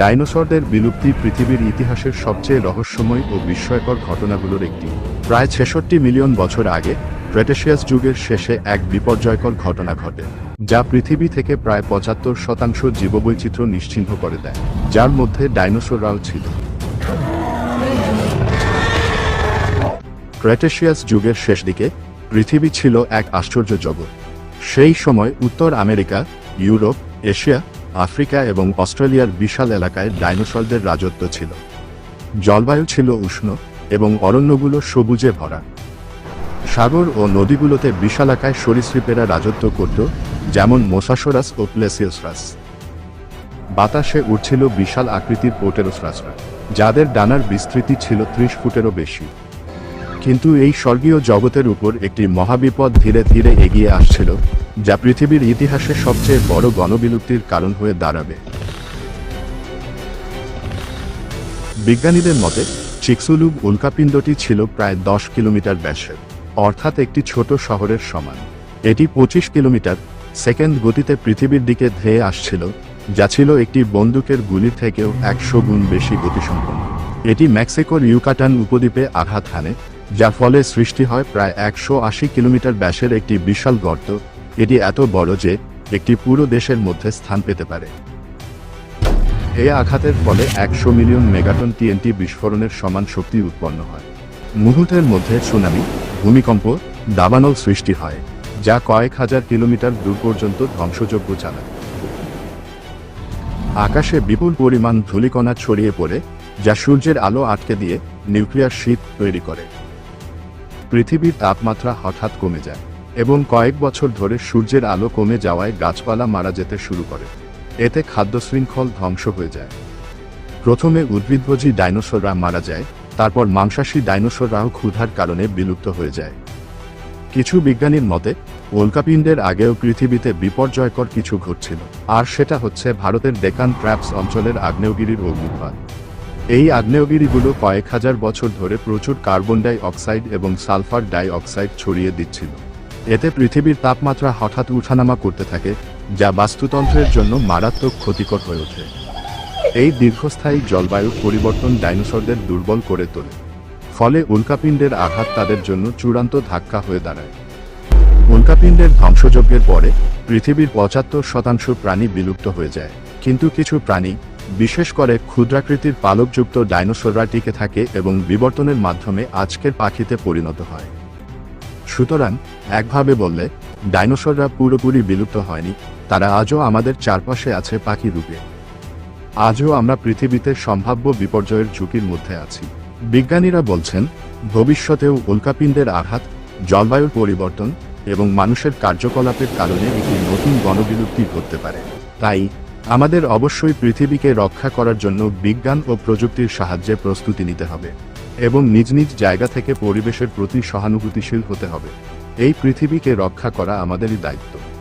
ডাইনোসরদের বিলুপ্তি পৃথিবীর ইতিহাসের সবচেয়ে রহস্যময় ও বিস্ময়কর ঘটনাগুলোর একটি। প্রায় ছেষট্টি মিলিয়ন বছর আগে, ক্রেটেশিয়াস যুগের শেষে এক বিপর্যয়কর ঘটনা ঘটে, যা পৃথিবী থেকে প্রায় পঁচাত্তর শতাংশ জীববৈচিত্র্য নিশ্চিহ্ন করে দেয়, যার মধ্যে ডাইনোসররাও ছিল। ক্রেটেশিয়াস যুগের শেষ দিকে, পৃথিবী ছিল এক আশ্চর্য জগৎ। সেই সময় উত্তর আমেরিকা, ইউরোপ, এশিয়া আফ্রিকা এবং অস্ট্রেলিয়ার বিশাল এলাকায় ডাইনোসরদের রাজত্ব ছিল। জলবায়ু ছিল উষ্ণ এবং অরণ্যগুলো সবুজে ভরা। সাগর ও নদীগুলোতে বিশালাকায় সরীসৃপেরা রাজত্ব করত, যেমন মোসাসোরাস ও প্লেসিওসরাস। বাতাসে উঠছিল বিশাল আকৃতির পোটেরোসরাসরা, যাদের ডানার বিস্তৃতি ছিল ত্রিশ ফুটেরও বেশি। কিন্তু এই স্বর্গীয় জগতের উপর একটি মহাবিপদ ধীরে ধীরে এগিয়ে আসছিল যা পৃথিবীর ইতিহাসে সবচেয়ে বড় গণবিলুপ্তির কারণ হয়ে দাঁড়াবে। বিজ্ঞানীদের মতে চিকসুলুব উল্কাপিণ্ডটি ছিল প্রায় দশ কিলোমিটার ব্যাসের, অর্থাৎ একটি ছোট শহরের সমান। এটি পঁচিশ কিলোমিটার, সেকেন্ড গতিতে পৃথিবীর দিকে ধেয়ে আসছিল, যা ছিল একটি বন্দুকের গুলির থেকেও একশো গুণ বেশি গতিসম্পন্ন। এটি মেক্সিকোর ইউকাটান উপদ্বীপে আঘাত হানে, যার ফলে সৃষ্টি হয় প্রায় একশো আশি কিলোমিটার ব্যাসের একটি বিশাল গর্ত এটি এত বড় যে একটি পুরো দেশের মধ্যে স্থান পেতে পারে। এই আঘাতের ফলে একশো মিলিয়ন মেগাটন টিএনটি বিস্ফোরণের সমান শক্তি উৎপন্ন হয়। মুহূর্তের মধ্যে সুনামি, ভূমিকম্প, দাবানল সৃষ্টি হয়, যা কয়েক হাজার কিলোমিটার দূর পর্যন্ত ধ্বংসযোগ্য চালায়। আকাশে বিপুল পরিমাণ ধূলিকণা ছড়িয়ে পড়ে, যা সূর্যের আলো আটকে দিয়ে নিউক্লিয়ার শীত তৈরি করে। পৃথিবীর তাপমাত্রা হঠাৎ কমে যায়। এবং কয়েক বছর ধরে সূর্যের আলো কমে যাওয়ায় গাছপালা মারা যেতে শুরু করে। এতে খাদ্য শৃঙ্খল ধ্বংস হয়ে যায়। প্রথমে উদ্ভিদভোজী ডাইনোসররা মারা যায়, তারপর মাংসাশী ডাইনোসররাও ক্ষুধার কারণে বিলুপ্ত হয়ে যায়। কিছু বিজ্ঞানীর মতে উল্কাপিণ্ডের আগেও পৃথিবীতে বিপর্যয়কর কিছু ঘটছিল, আর সেটা হচ্ছে ভারতের ডেকান ট্র্যাপস অঞ্চলের আগ্নেয়গিরির অগ্নিপাত। এই আগ্নেয়গিরিগুলো কয়েক হাজার বছর ধরে প্রচুর কার্বন ডাই অক্সাইড এবং সালফার ডাই অক্সাইড ছড়িয়ে দিচ্ছিল। এতে পৃথিবীর তাপমাত্রা হঠাৎ উঠানামা করতে থাকে, যা বাস্তুতন্ত্রের জন্য মারাত্মক ক্ষতিকর হয়ে ওঠে। এই দীর্ঘস্থায়ী জলবায়ু পরিবর্তন ডাইনোসরদের দুর্বল করে তোলে, ফলে উল্কাপিণ্ডের আঘাত তাদের জন্য চূড়ান্ত ধাক্কা হয়ে দাঁড়ায়। উল্কাপিণ্ডের ধ্বংসযজ্ঞের পরে পৃথিবীর পঁচাত্তর শতাংশ প্রাণী বিলুপ্ত হয়ে যায়, কিন্তু কিছু প্রাণী, বিশেষ করে ক্ষুদ্রাকৃতির পালকযুক্ত ডাইনোসররা টিকে থাকে এবং বিবর্তনের মাধ্যমে আজকের পাখিতে পরিণত হয়। সুতরাং একভাবে বললে, ডাইনোসররা পুরোপুরি বিলুপ্ত হয়নি, তারা আজও আমাদের চারপাশে আছে পাখি রূপে। আজও আমরা পৃথিবীতে সম্ভাব্য বিপর্যয়ের ঝুঁকির মধ্যে আছি। বিজ্ঞানীরা বলছেন, ভবিষ্যতেও উল্কাপিণ্ডের আঘাত, জলবায়ুর পরিবর্তন এবং মানুষের কার্যকলাপের কারণে একটি নতুন গণবিলুপ্তি ঘটতে পারে। তাই, আমাদের অবশ্যই পৃথিবীকে রক্ষা করার জন্য বিজ্ঞান ও প্রযুক্তির সাহায্যে প্রস্তুতি নিতে হবে। এবং নিজ নিজ জায়গা থেকে পরিবেশের প্রতি সহানুভূতিশীল হতে হবে। এই পৃথিবীকে রক্ষা করা আমাদেরই দায়িত্ব।